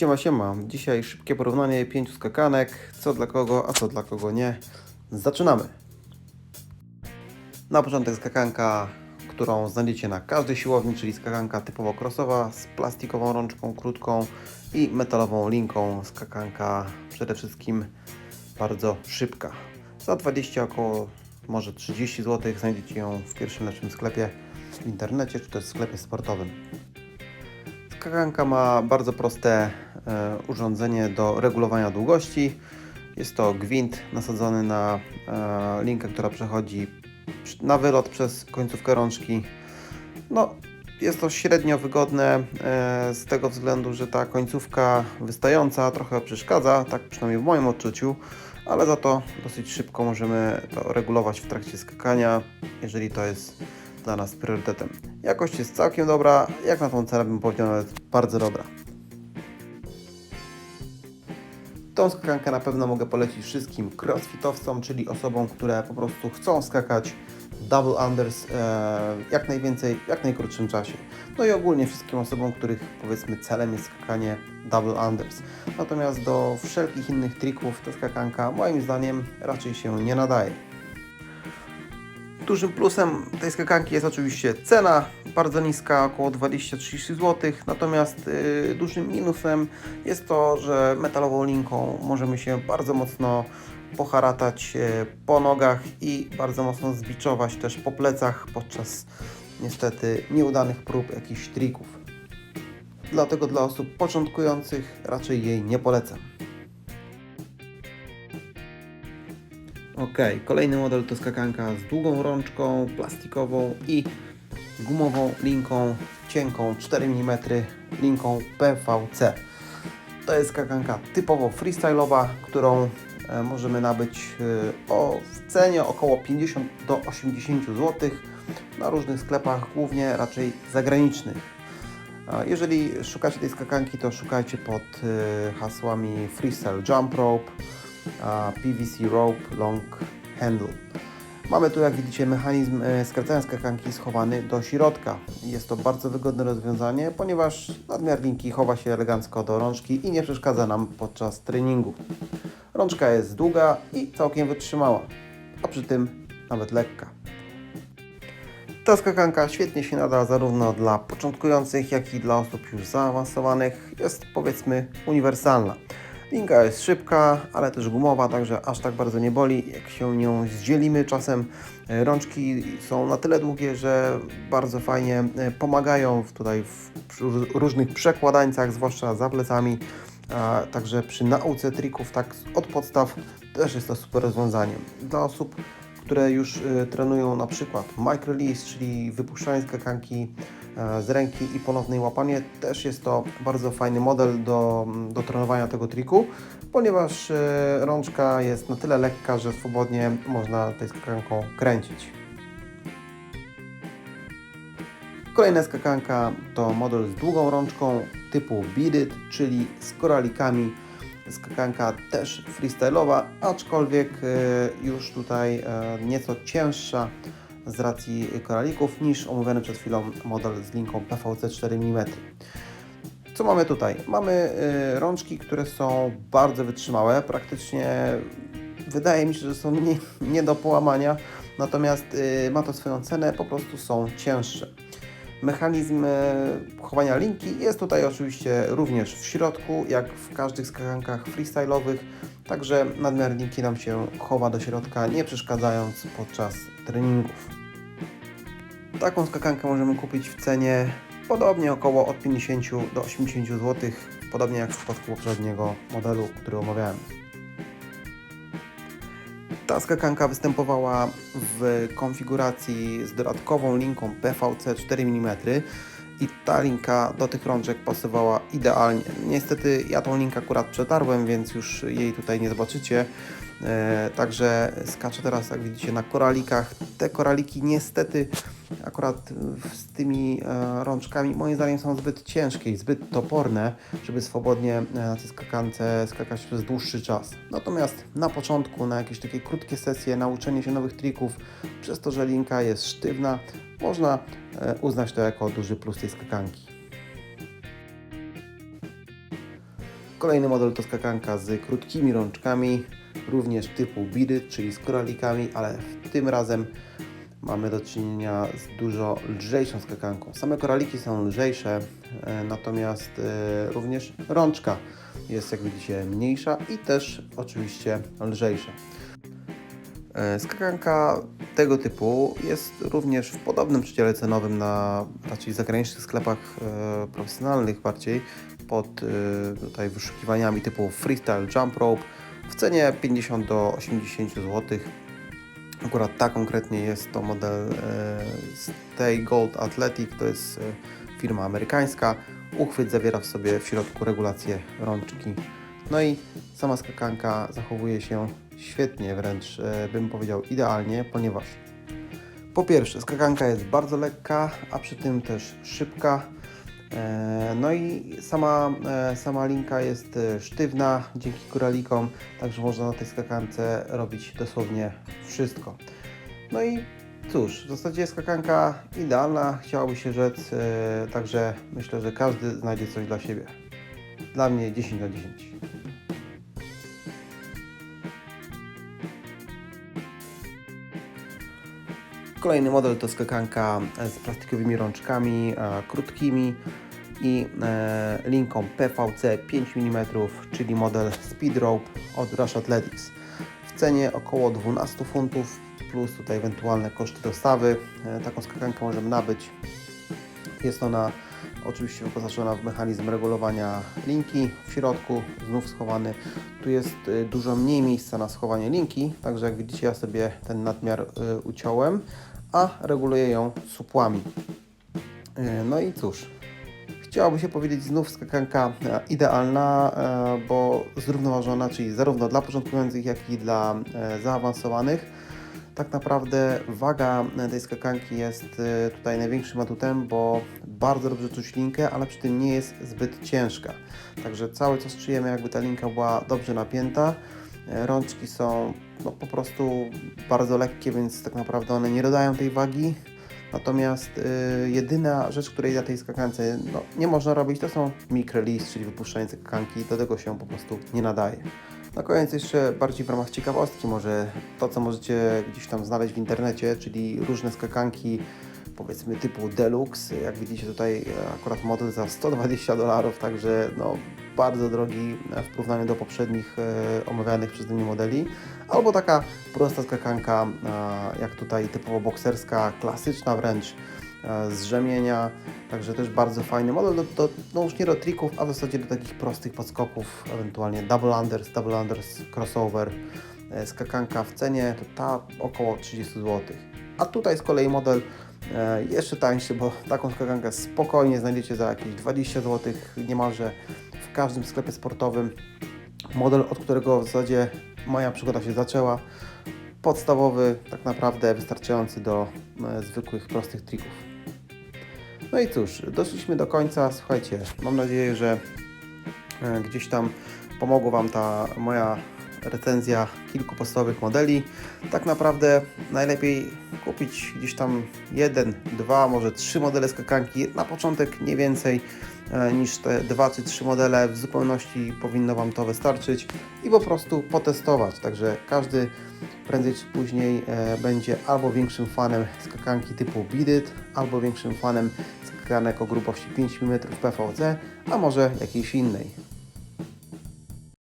Siema, siema. Dzisiaj szybkie porównanie pięciu skakanek. Co dla kogo, a co dla kogo nie. Zaczynamy. Na początek skakanka, którą znajdziecie na każdej siłowni, czyli skakanka typowo crossowa z plastikową rączką krótką i metalową linką. Skakanka przede wszystkim bardzo szybka. Za 20 około może 30 zł znajdziecie ją w pierwszym lepszym sklepie w internecie, czy też w sklepie sportowym. Skakanka ma bardzo proste urządzenie do regulowania długości. Jest to gwint nasadzony na e, linkę, która przechodzi na wylot przez końcówkę rączki. No, jest to średnio wygodne e, z tego względu, że ta końcówka wystająca trochę przeszkadza, tak przynajmniej w moim odczuciu, ale za to dosyć szybko możemy to regulować w trakcie skakania, jeżeli to jest dla nas priorytetem. Jakość jest całkiem dobra, jak na tą cenę bym powiedział nawet bardzo dobra. Tą skakankę na pewno mogę polecić wszystkim crossfitowcom, czyli osobom, które po prostu chcą skakać double unders e, jak najwięcej, jak najkrótszym czasie. No i ogólnie wszystkim osobom, których powiedzmy celem jest skakanie double unders. Natomiast do wszelkich innych trików ta skakanka moim zdaniem raczej się nie nadaje. Dużym plusem tej skakanki jest oczywiście cena, bardzo niska, około 20-30 zł. Natomiast y, dużym minusem jest to, że metalową linką możemy się bardzo mocno poharatać y, po nogach i bardzo mocno zbiczować też po plecach podczas niestety nieudanych prób jakichś trików. Dlatego dla osób początkujących raczej jej nie polecam. Ok, kolejny model to skakanka z długą rączką, plastikową i gumową linką cienką 4 mm, linką PVC. To jest skakanka typowo freestyle'owa, którą e, możemy nabyć e, o, w cenie około 50 do 80 zł na różnych sklepach, głównie raczej zagranicznych. Jeżeli szukacie tej skakanki, to szukajcie pod e, hasłami Freestyle Jump Rope, PVC Rope Long Handle. Mamy tu, jak widzicie, mechanizm e, skracania skakanki schowany do środka. Jest to bardzo wygodne rozwiązanie, ponieważ nadmiar linki chowa się elegancko do rączki i nie przeszkadza nam podczas treningu. Rączka jest długa i całkiem wytrzymała, a przy tym nawet lekka. Ta skakanka świetnie się nada zarówno dla początkujących, jak i dla osób już zaawansowanych. Jest powiedzmy uniwersalna. Linka jest szybka, ale też gumowa, także aż tak bardzo nie boli. Jak się nią zdzielimy, czasem e, rączki są na tyle długie, że bardzo fajnie e, pomagają tutaj w różnych przekładańcach, zwłaszcza za plecami. Także przy nauce trików tak od podstaw też jest to super rozwiązanie. Dla osób, które już y, trenują na przykład micro release, czyli wypuszczanie skakanki e, z ręki i ponowne łapanie, też jest to bardzo fajny model do, do trenowania tego triku, ponieważ e, rączka jest na tyle lekka, że swobodnie można tej skakanką kręcić. Kolejna skakanka to model z długą rączką typu beaded, czyli z koralikami. Skakanka też freestyle'owa, aczkolwiek e, już tutaj e, nieco cięższa z racji koralików niż omówiony przed chwilą model z linką PVC 4 mm. Co mamy tutaj? Mamy e, rączki, które są bardzo wytrzymałe, praktycznie wydaje mi się, że są nie, nie do połamania, natomiast e, ma to swoją cenę, po prostu są cięższe. Mechanizm e, chowania linki jest tutaj oczywiście również w środku, jak w każdych skakankach freestyle'owych, także nadmiar linki nam się chowa do środka, nie przeszkadzając podczas treningów. Taką skakankę możemy kupić w cenie podobnie około od 50 do 80 zł, podobnie jak w przypadku poprzedniego modelu, który omawiałem. Ta skakanka występowała w konfiguracji z dodatkową linką PVC 4 mm i ta linka do tych rączek pasowała idealnie. Niestety ja tą linkę akurat przetarłem, więc już jej tutaj nie zobaczycie. E, także skaczę teraz, jak widzicie, na koralikach. Te koraliki niestety akurat w- z tymi e, rączkami moim zdaniem są zbyt ciężkie i zbyt toporne, żeby swobodnie e, na tej skakance skakać przez dłuższy czas. Natomiast na początku, na jakieś takie krótkie sesje, nauczenie się nowych trików, przez to, że linka jest sztywna, można e, uznać to jako duży plus tej skakanki. Kolejny model to skakanka z krótkimi rączkami, również typu bidy, czyli z koralikami, ale tym razem mamy do czynienia z dużo lżejszą skakanką. Same koraliki są lżejsze, e, natomiast e, również rączka jest jak widzicie mniejsza i też oczywiście lżejsza. E, Skakanka tego typu jest również w podobnym przedziale cenowym na raczej zagranicznych sklepach profesjonalnych bardziej pod tutaj wyszukiwaniami typu freestyle jump rope w cenie 50 do 80 zł. Akurat ta konkretnie jest to model e, Stay Gold Athletic, to jest e, firma amerykańska. Uchwyt zawiera w sobie w środku regulację rączki. No i sama skakanka zachowuje się świetnie, wręcz e, bym powiedział idealnie, ponieważ po pierwsze skakanka jest bardzo lekka, a przy tym też szybka. E, No i sama, e, sama linka jest e, sztywna dzięki koralikom, także można na tej skakance robić dosłownie wszystko. No i cóż, w zasadzie skakanka idealna, chciałoby się rzec, także myślę, że każdy znajdzie coś dla siebie. Dla mnie 10 na 10. Kolejny model to skakanka z plastikowymi rączkami, e, krótkimi i e, linką PVC 5 mm, czyli model Speed Rope od Rush Athletics. W cenie około 12 funtów plus tutaj ewentualne koszty dostawy. E, taką skakankę możemy nabyć. Jest ona oczywiście wyposażona w mechanizm regulowania linki w środku, znów schowany. Tu jest y, dużo mniej miejsca na schowanie linki, także jak widzicie ja sobie ten nadmiar y, uciąłem, a reguluję ją supłami. Y, No i cóż, chciałoby się powiedzieć znów skakanka idealna, bo zrównoważona, czyli zarówno dla początkujących, jak i dla zaawansowanych. Tak naprawdę waga tej skakanki jest e, tutaj największym atutem, bo bardzo dobrze czuć linkę, ale przy tym nie jest zbyt ciężka. Także cały czas czujemy jakby ta linka była dobrze napięta. E, Rączki są no, po prostu bardzo lekkie, więc tak naprawdę one nie dodają tej wagi. Natomiast y, jedyna rzecz, której na tej skakance no, nie można robić, to są micrelease, czyli wypuszczanie skakanki. Do tego się po prostu nie nadaje. Na koniec jeszcze bardziej w ramach ciekawostki może to, co możecie gdzieś tam znaleźć w internecie, czyli różne skakanki powiedzmy typu deluxe. Jak widzicie tutaj akurat model za 120 dolarów, także no bardzo drogi w porównaniu do poprzednich e, omawianych przeze mnie modeli. Albo taka prosta skakanka, e, jak tutaj typowo bokserska, klasyczna wręcz, z rzemienia, także też bardzo fajny model, do, do, no już nie do trików, a w zasadzie do takich prostych podskoków, ewentualnie double unders, double unders, crossover, e, skakanka w cenie, to ta około 30 zł. A tutaj z kolei model e, jeszcze tańszy, bo taką skakankę spokojnie znajdziecie za jakieś 20 zł niemalże w każdym sklepie sportowym. Model, od którego w zasadzie moja przygoda się zaczęła. Podstawowy, tak naprawdę wystarczający do e, zwykłych, prostych trików. No i cóż, doszliśmy do końca. Słuchajcie, mam nadzieję, że e, gdzieś tam pomogła Wam ta moja recenzja kilku podstawowych modeli. Tak naprawdę najlepiej kupić gdzieś tam jeden, dwa, może trzy modele skakanki. Na początek nie więcej e, niż te dwa czy trzy modele. W zupełności powinno Wam to wystarczyć i po prostu potestować. Także każdy prędzej czy później e, będzie albo większym fanem skakanki typu Bidit, albo większym fanem skakanek o grubości 5 mm PVC, a może jakiejś innej.